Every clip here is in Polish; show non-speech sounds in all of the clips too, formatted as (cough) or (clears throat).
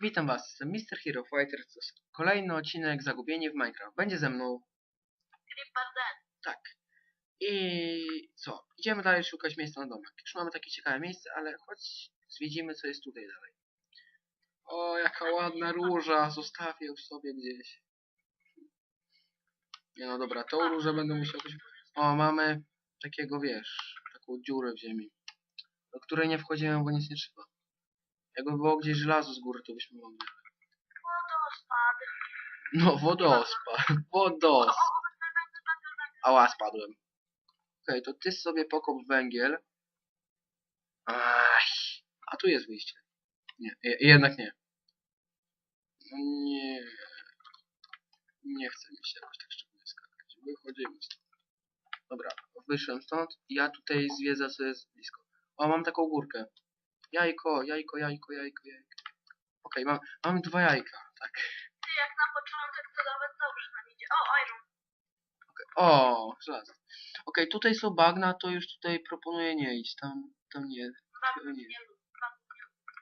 Witam was, jestem Mr. Hero Fighter. To jest kolejny odcinek Zagubienie w Minecraft. Będzie ze mną. Tak. I co? Idziemy dalej szukać miejsca na domek. Już mamy takie ciekawe miejsce, ale chodź zwiedzimy co jest tutaj dalej. O, jaka ładna róża. Zostawię ją sobie gdzieś. Nie no dobra, tą różę będę musiał. O, mamy takiego, wiesz, taką dziurę w ziemi, do której nie wchodzimy, bo nic nie trzeba. Jakby było gdzieś żelazo z góry, to byśmy mogli. Wodospad. No, wodospad. (laughs) Wodos. Ała, spadłem. Okej, to ty sobie pokop węgiel. Aj, a tu jest wyjście. Nie, je, jednak nie. No nie. Nie chce mi się jakoś tak szczególnie skakać. Wychodzimy stąd. Dobra, wyszłem stąd. Ja tutaj zwiedzę, co jest blisko. O, mam taką górkę. Jajko, jajko, jajko, jajko, jajko. Okej, mam, mam dwa jajka. Tak. Ty jak na początek to nawet dobrze nam idzie. O, Iron. O, żelazo. Okej, tutaj są bagna, to już tutaj proponuję nie iść. Tam, tam nie. Bardzo nie. nie lubię.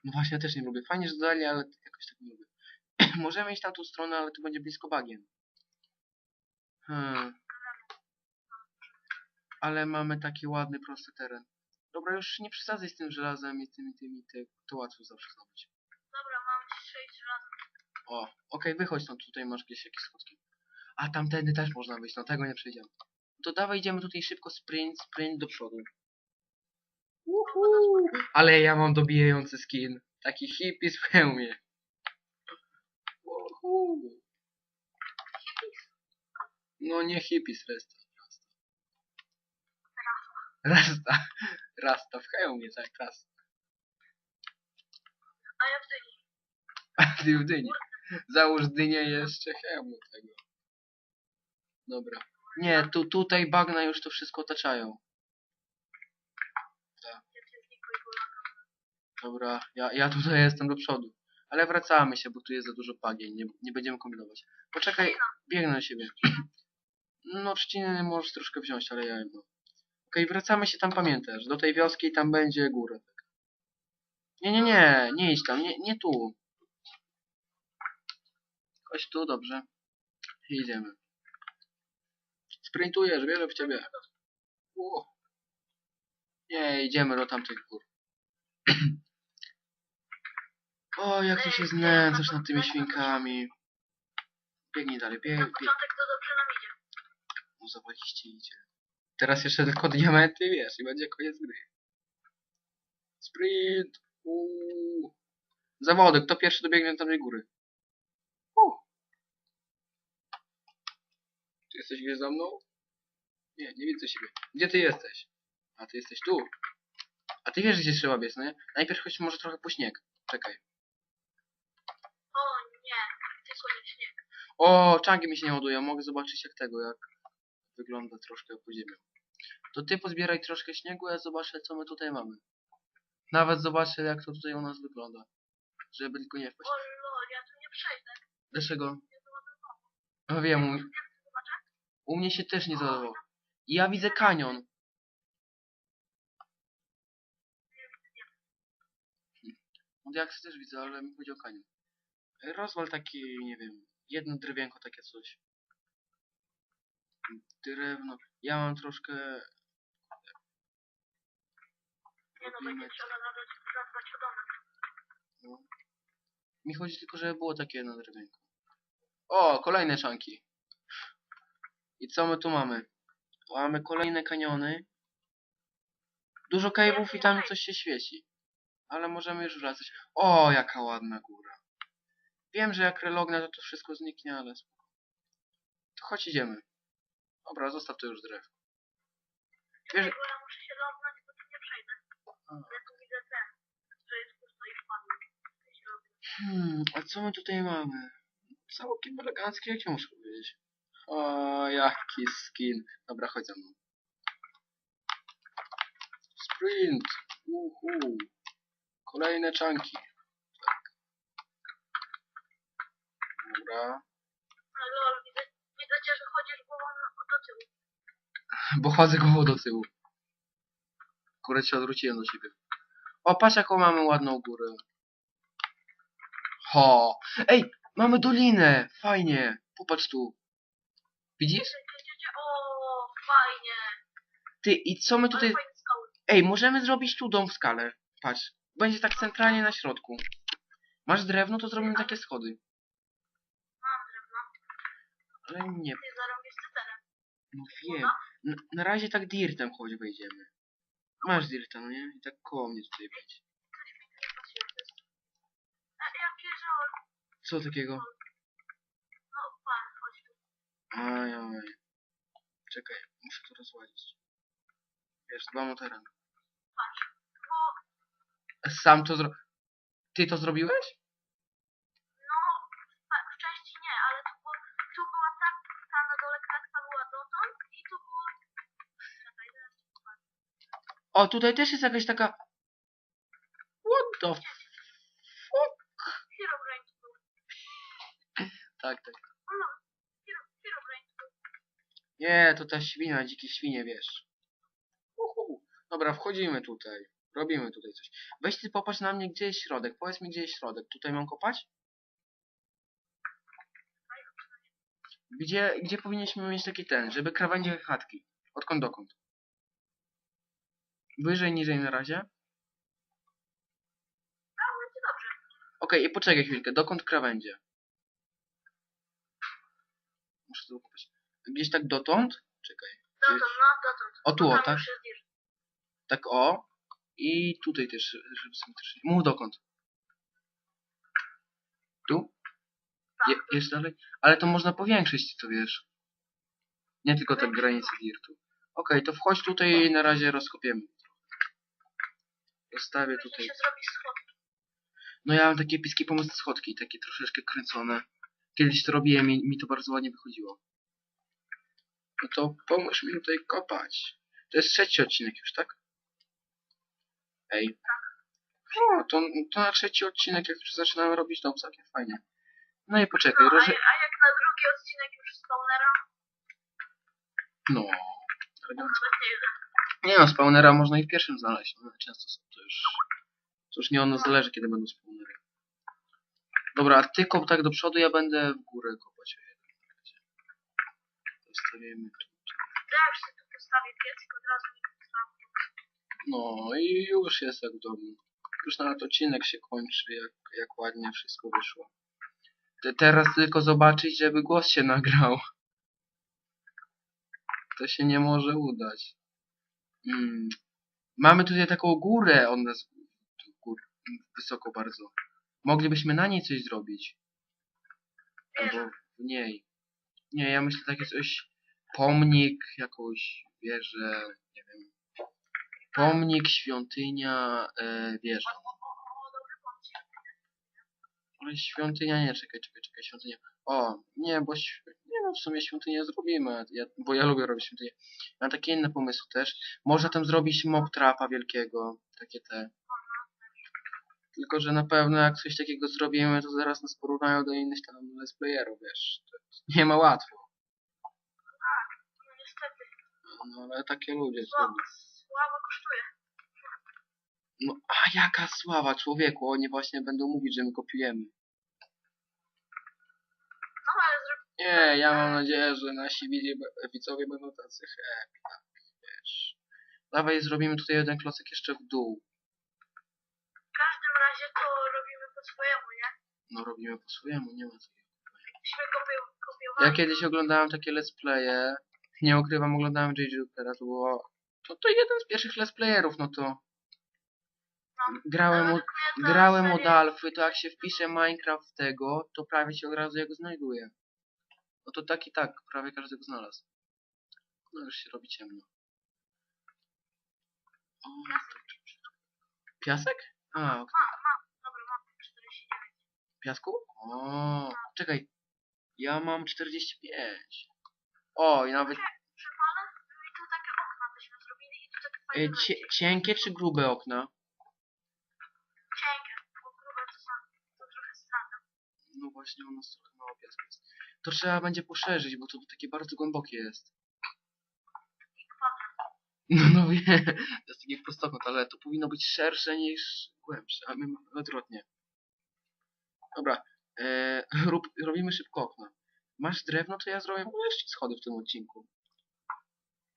No właśnie, ja też nie lubię. Fajnie, że dodali, ale jakoś tak nie lubię. (clears throat) Możemy iść na tą stronę, ale tu będzie blisko bagien. Hmm. Ale mamy taki ładny, prosty teren. Dobra, już nie przesadzaj z tym żelazem i tymi, tymi, ty, to łatwo zawsze zdobyć. Dobra, mam 6 lat. O, okej, wychodź stąd, tutaj masz gdzieś jakieś schodki. A tamtędy też można wyjść, no tego nie przejdziemy. To dawaj idziemy tutaj szybko, sprint, sprint do przodu. Uhu. Ale ja mam dobijający skin. Taki hippies w hełmie. Uhu. No nie hippies, resta. Rasta. Rasta w hełmie, tak, rasta. A ja w dyni. A ty w dyni. Załóż dynię jeszcze hełmu tego. Dobra. Nie, tu, tutaj bagna już to wszystko otaczają. Góra. Dobra, ja, ja tutaj jestem do przodu. Ale wracamy się, bo tu jest za dużo bagien, nie, nie będziemy kombinować. Poczekaj, biegnę na siebie. No, trzciny możesz troszkę wziąć, ale ja no. Okej, wracamy się tam, pamiętasz, do tej wioski i tam będzie góra. Nie, nie, nie, nie idź tam, nie, nie tu. Chodź tu, dobrze. I idziemy. Sprintujesz, wierzę w ciebie. U. Nie, idziemy do tamtych gór. (clears throat) O, jak ty się znęcasz nad tymi świnkami. Biegnij dalej, bieg, Na bieg. początek to dobrze nam idzie. No idzie. Teraz jeszcze tylko diamenty, wiesz, i będzie koniec gry. Sprint! Uuu. Zawody, kto pierwszy dobiegnie do tamtej góry? U. Ty jesteś gdzieś za mną? Nie, nie widzę siebie. Gdzie ty jesteś? A ty jesteś tu. A ty wiesz, gdzie trzeba biec, no nie? Najpierw chodź może trochę po śnieg. Czekaj. O nie, tylko nie śnieg. O, czangi mi się nie ładuje. Mogę zobaczyć jak tego, jak wygląda troszkę pod ziemią. To ty pozbieraj troszkę śniegu, a ja zobaczę co my tutaj mamy. Nawet zobaczę jak to tutaj u nas wygląda. Żeby tylko nie wpaść. O lol, ja tu nie przejdę. Dlaczego? No wiem, u, u mnie się też nie zadawało. I ja widzę kanion. No jak też widzę, ale mi chodzi o kanion. Rozwal taki, nie wiem, jedno drewienko, takie coś. Drewno. Ja mam troszkę... Nie no, Robimy będzie trzeba zadbać, zadbać o domek. No. Mi chodzi tylko, żeby było takie jedno drewienko. O, kolejne czanki. I co my tu mamy? Mamy kolejne kaniony. Dużo cave'ów i tam coś się świeci. Ale możemy już wracać. O, jaka ładna góra. Wiem, że jak relognę, to to wszystko zniknie, ale spoko. To chodź idziemy. Dobra, zostaw to już drewno. Wiesz-. Ja muszę się lognąć, bo tu nie przejdę. Ja tu widzę ten, że jest pusto i lognę. Hmm, a co my tutaj mamy? Całkiem elegancki, jak ja muszę powiedzieć. O, jaki skin. Dobra, chodź za mną. Sprint. Uhu. Kolejne czanki. Tak. Dobra. No lol, widzę, widzę cię, że chodzisz głową na-. Bo chodzę głową do tyłu. Akurat się odwróciłem do siebie. O, patrz jaką mamy ładną górę. Ho! Ej, mamy dolinę! Fajnie! Popatrz tu. Widzisz? O, fajnie. Ty, i co my tutaj... Ej, możemy zrobić tu dom w skale. Patrz. Będzie tak centralnie na środku. Masz drewno, to zrobimy takie schody. Mam drewno. Ale nie, Ty cyterem. No wiem. Na, na razie tak dirtem chodź wejdziemy. Masz dirta, no nie? I tak koło mnie tutaj żol. Co takiego? No, pan, chodź tu. Aj, aj. Czekaj, muszę to rozładzić. Wiesz, dbam o teren. Sam to zro... Ty to zrobiłeś? O, tutaj też jest jakaś taka... What the fuck? Tak, tak. Nie, to ta świnia, dzikie świnie, wiesz. Uhu. Dobra, wchodzimy tutaj. Robimy tutaj coś. Weź ty popatrz na mnie, gdzie jest środek. Powiedz mi, gdzie jest środek. Tutaj mam kopać? Gdzie, gdzie powinniśmy mieć taki ten, żeby krawędzie chatki? Odkąd dokąd? Wyżej, niżej na razie? Dobrze. Okej, i poczekaj chwilkę. Dokąd krawędzie? Muszę to kopać. Gdzieś tak dotąd? Czekaj. Dotąd, no, dotąd. O tu, o, tak? Tak o. I tutaj też, żeby symetrycznie. Mów dokąd. Tu? Je, dalej? Ale to można powiększyć, ty to wiesz. Nie tylko tak granicę dirtu. Okej, to wchodź tutaj na razie rozkopiemy. Później tutaj. No ja mam takie epickie pomysły schodki, takie troszeczkę kręcone. Kiedyś to robiłem i mi to bardzo ładnie wychodziło. No to pomóż mi tutaj kopać. To jest trzeci odcinek już, tak? Ej. O, to, to na trzeci odcinek, jak już zaczynamy robić dom, całkiem fajnie. No i poczekaj, No, a, roże... a jak na drugi odcinek już spawnera, No. to nawet nie wiem. Nie no, spawnera można i w pierwszym znaleźć. No, często są to już... To już nie nas zależy, kiedy będą spawnery. Dobra, a ty kop tak do przodu, ja będę w górę kopać. Zostawimy tu. Już sobie tu postawię piecyk od razu mi postawię. No i już jest jak w domu. Już nawet odcinek się kończy, jak, jak ładnie wszystko wyszło. Te, teraz tylko zobaczyć, żeby głos się nagrał. To się nie może udać. Mm. Mamy tutaj taką górę od nas gór, wysoko bardzo. Moglibyśmy na niej coś zrobić. Albo w niej. Nie, ja myślę takie coś. Pomnik, jakąś wieżę, nie wiem. Pomnik, świątynia, e, wieża. Ale świątynia nie, czekaj, czekaj, czekaj, świątynia. O, nie, bo nie no, w sumie świątynię zrobimy, ja, bo ja lubię robić świątynię. Mam takie inne pomysły też. Można tam zrobić mob trapa wielkiego, takie te. Tylko, że na pewno jak coś takiego zrobimy, to zaraz nas porównają do innych tam let's playerów, wiesz. Nie ma łatwo. No niestety. No ale takie ludzie są. Słabo kosztuje. No, a jaka sława człowieku, oni właśnie będą mówić, że my kopiujemy. No ale zrób... Nie, ja mam nadzieję, że nasi widzowie będą tacy happy, tak, wiesz. Dawaj, zrobimy tutaj jeden klocek jeszcze w dół. W każdym razie to robimy po swojemu, nie? No robimy po swojemu, nie ma takiego. Jakbyśmy kopi- kopiowali. Ja kiedyś oglądałem takie let's playe, nie ukrywam, oglądałem J. Jupitera, to było... To, to jeden z pierwszych let's playerów, no to... No. Grałem, Ale o, według mnie to grałem od alfy, to jak się wpisze Minecraft w tego, to prawie się od razu jego znajduje. No to tak i tak, prawie każdego znalazł. No już się robi ciemno. O, piasek? A, ok. Dobra, mam 49. piasku? O, czekaj. Ja mam 45. O, i nawet i tu takie okna byśmy zrobili i tu takie e, fajne cie, wejście. cienkie czy grube okna? Cienkie, bo grube to są, to trochę strata. No właśnie, u nas trochę mało piasku jest. To trzeba będzie poszerzyć, bo to takie bardzo głębokie jest. No, no wiem, to jest taki prostokąt, ale to powinno być szersze niż głębsze, a my mamy odwrotnie. Dobra, e, (laughs) rób, robimy szybko okna. Masz drewno, to ja zrobię jeszcze schody w tym odcinku.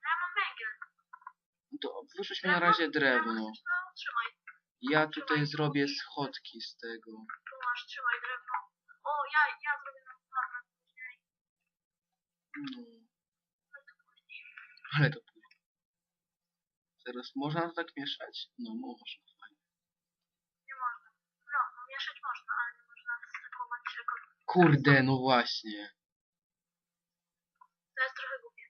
Ja mam węgiel. No To wyrzuć mi na razie drewno. No. Ja tutaj zrobię schodki z tego. Tu masz, trzymaj drewno. O, ja, ja zrobię. No. Ale to później. Teraz można to tak mieszać? No można. Fajnie. Nie można. No, no mieszać można, ale nie można stakować czego. Kurde, no właśnie. To jest trochę głupie.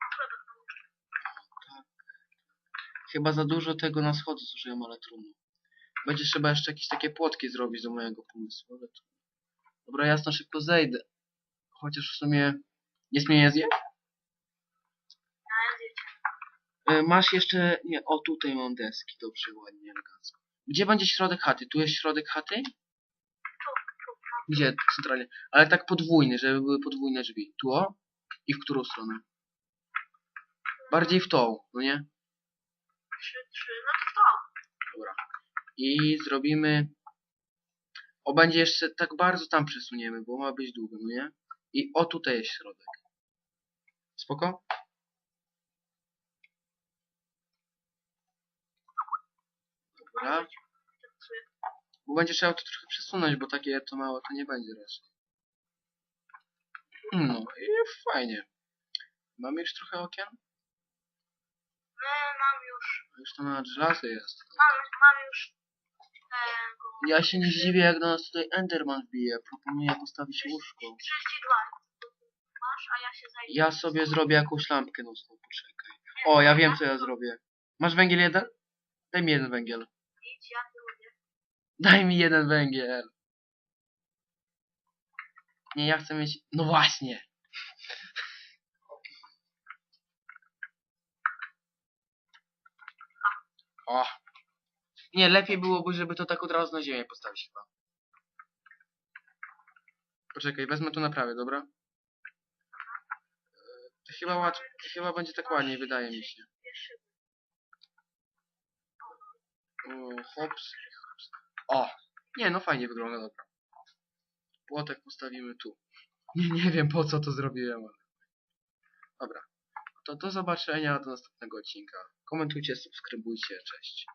A chlebek na łóżkę. Chyba za dużo tego na schody zużyłem, ale trudno. Będzie trzeba jeszcze jakieś takie płotki zrobić do mojego pomysłu, ale to... Dobra, jasno, szybko zejdę. Chociaż w sumie... Jest mnie nie zje? E, Masz jeszcze... Nie, o tutaj mam deski. Dobrze, ładnie, elegancko. Gdzie będzie środek chaty? Tu jest środek chaty? Gdzie? Centralnie. Ale tak podwójny, żeby były podwójne drzwi. Tu o? I w którą stronę? Bardziej w tą, no nie? Trzy, trzy. No to w to. Dobra. I zrobimy... O, będzie jeszcze tak bardzo tam przesuniemy, bo ma być długo, no nie? I o, tutaj jest środek. Spoko? Dobra. Bo będzie trzeba to trochę przesunąć, bo takie to małe to nie będzie raczej. No i fajnie. Mamy już trochę okien? My mam już, Już to na żelazo jest. mam, mam już. Ja się nie zdziwię, jak do nas tutaj Enderman wbije. Proponuję postawić łóżko. 32. Masz, a ja sobie zrobię jakąś lampkę nocną, poczekaj. O, ja wiem co ja zrobię. Masz węgiel jeden? Daj mi jeden węgiel. Idź, ja. Daj mi jeden węgiel. Nie, ja chcę mieć... No właśnie. O. Nie, lepiej byłoby, żeby to tak od razu na ziemię postawić chyba. Poczekaj, wezmę to naprawię, dobra? E, To chyba łatwo, chyba będzie tak ładniej, wydaje mi się. O, hops, hops. O! Nie, no fajnie wygląda, dobra. Płotek postawimy tu. Nie, nie wiem po co to zrobiłem, ale... Dobra. To do zobaczenia do następnego odcinka. Komentujcie, subskrybujcie, cześć.